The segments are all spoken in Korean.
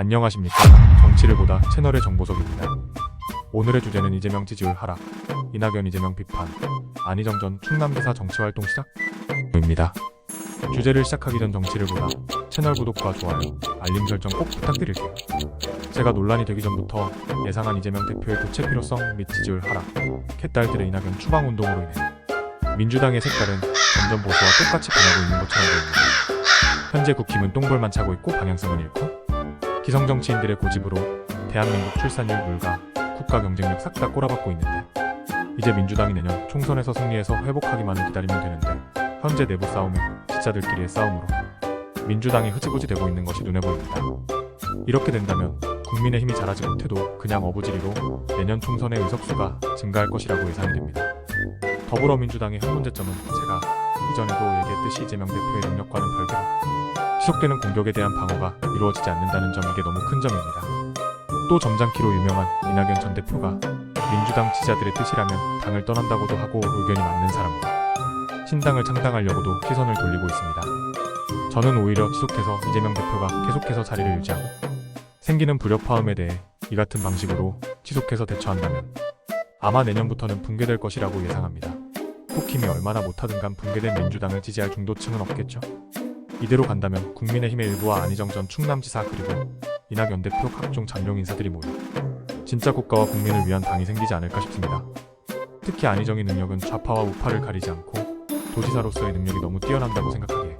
안녕하십니까. 정치를 보다 채널의 정보석입니다. 오늘의 주제는 이재명 지지율 하락, 이낙연 이재명 비판, 안희정 전 충남지사 정치활동 시작입니다. 주제를 시작하기 전 정치를 보다 채널 구독과 좋아요, 알림 설정 꼭 부탁드릴게요. 제가 논란이 되기 전부터 예상한 이재명 대표의 교체 필요성 및 지지율 하락, 캣딸들의 이낙연 추방 운동으로 인해 민주당의 색깔은 점점 보수와 똑같이 변하고 있는 것처럼 보입니다. 현재 국힘은 똥볼만 차고 있고 방향성은 잃고 기성 정치인들의 고집으로 대한민국 출산율 물가, 국가 경쟁력 싹 다 꼬라박고 있는데 이제 민주당이 내년 총선에서 승리해서 회복하기만을 기다리면 되는데 현재 내부 싸움은 지자들끼리의 싸움으로 민주당이 흐지부지 되고 있는 것이 눈에 보입니다. 이렇게 된다면 국민의 힘이 잘하지 못해도 그냥 어부지리로 내년 총선의 의석수가 증가할 것이라고 예상이 됩니다. 더불어민주당의 한 문제점은 제가 이전에도 얘기했듯이 이재명 대표의 능력과는 별개로 지속되는 공격에 대한 방어가 이루어지지 않는다는 점 이게 너무 큰 점입니다. 또 점잖기로 유명한 이낙연 전 대표가 민주당 지지자들의 뜻이라면 당을 떠난다고도 하고 의견이 맞는 사람과 신당을 창당하려고도 시선을 돌리고 있습니다. 저는 오히려 지속해서 이재명 대표가 계속해서 자리를 유지하고 생기는 불협화음에 대해 이 같은 방식으로 지속해서 대처한다면 아마 내년부터는 붕괴될 것이라고 예상합니다. 국힘이 얼마나 못하든 간 붕괴된 민주당을 지지할 중도층은 없겠죠. 이대로 간다면 국민의힘의 일부와 안희정 전 충남지사 그리고 이낙연 대표 각종 잠룡 인사들이 모여 진짜 국가와 국민을 위한 당이 생기지 않을까 싶습니다. 특히 안희정의 능력은 좌파와 우파를 가리지 않고 도지사로서의 능력이 너무 뛰어난다고 생각하기에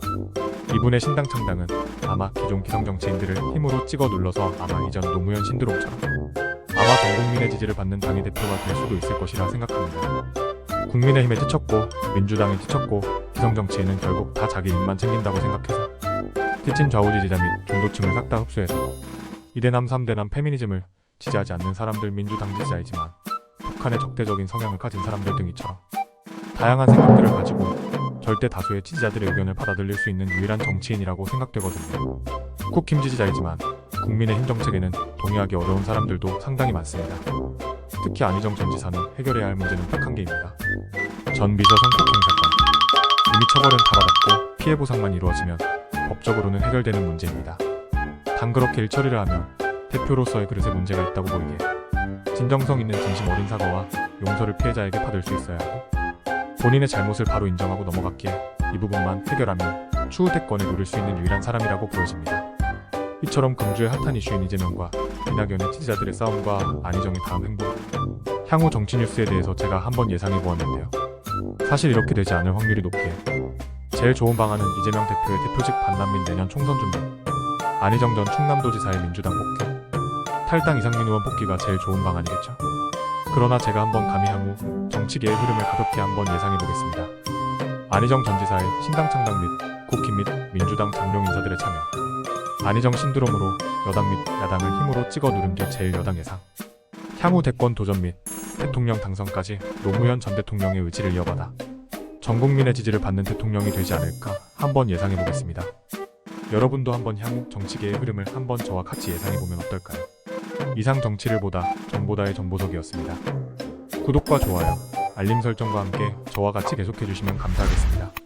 이분의 신당 창당은 아마 기존 기성 정치인들을 힘으로 찍어 눌러서 아마 이전 노무현 신드롬처럼 아마 전 국민의 지지를 받는 당의 대표가 될 수도 있을 것이라 생각합니다. 국민의힘에 지쳤고 민주당에 지쳤고 기성 정치인은 결국 다 자기 입만 챙긴다고 생각해서 지친 좌우 지지자 및 중도층을 싹 다 흡수해서 이대남 삼대남 페미니즘을 지지하지 않는 사람들 민주당 지지자이지만 북한의 적대적인 성향을 가진 사람들 등이처럼 다양한 생각들을 가지고 절대 다수의 지지자들의 의견을 받아들일 수 있는 유일한 정치인이라고 생각되거든요. 국힘 지지자이지만 국민의힘 정책에는 동의하기 어려운 사람들도 상당히 많습니다. 특히 안희정 전 지사는 해결해야 할 문제는 딱 한 개입니다. 전 비서 성폭행 사건. 이미 처벌은 다 받았고 피해 보상만 이루어지면 법적으로는 해결되는 문제입니다. 단 그렇게 일처리를 하면 대표로서의 그릇에 문제가 있다고 보이게 진정성 있는 진심 어린 사과와 용서를 피해자에게 받을 수 있어야 하고 본인의 잘못을 바로 인정하고 넘어갔기에 이 부분만 해결하면 추후 대권에 누릴 수 있는 유일한 사람이라고 보여집니다. 이처럼 금주의 핫한 이슈인 이재명과 이낙연의 지지자들의 싸움과 안희정의 다음 행보 향후 정치 뉴스에 대해서 제가 한번 예상해 보았는데요. 사실 이렇게 되지 않을 확률이 높기에 제일 좋은 방안은 이재명 대표의 대표직 반납 및 내년 총선 준비 안희정 전 충남도지사의 민주당 복귀 탈당 이상민 의원 복귀가 제일 좋은 방안이겠죠. 그러나 제가 한번 감히 향후 정치계의 흐름을 가볍게 한번 예상해 보겠습니다. 안희정 전 지사의 신당 창당 및 국힘 및 민주당 장룡 인사들의 참여 안희정 신드롬으로 여당 및 야당을 힘으로 찍어 누른 게 제일 여당 예상 향후 대권 도전 및 대통령 당선까지 노무현 전 대통령의 의지를 이어받아 전 국민의 지지를 받는 대통령이 되지 않을까 한번 예상해 보겠습니다. 여러분도 한번 향후 정치계의 흐름을 한번 저와 같이 예상해 보면 어떨까요? 이상 정치를 보다 정보다의 정보석이었습니다. 구독과 좋아요, 알림 설정과 함께 저와 같이 계속해 주시면 감사하겠습니다.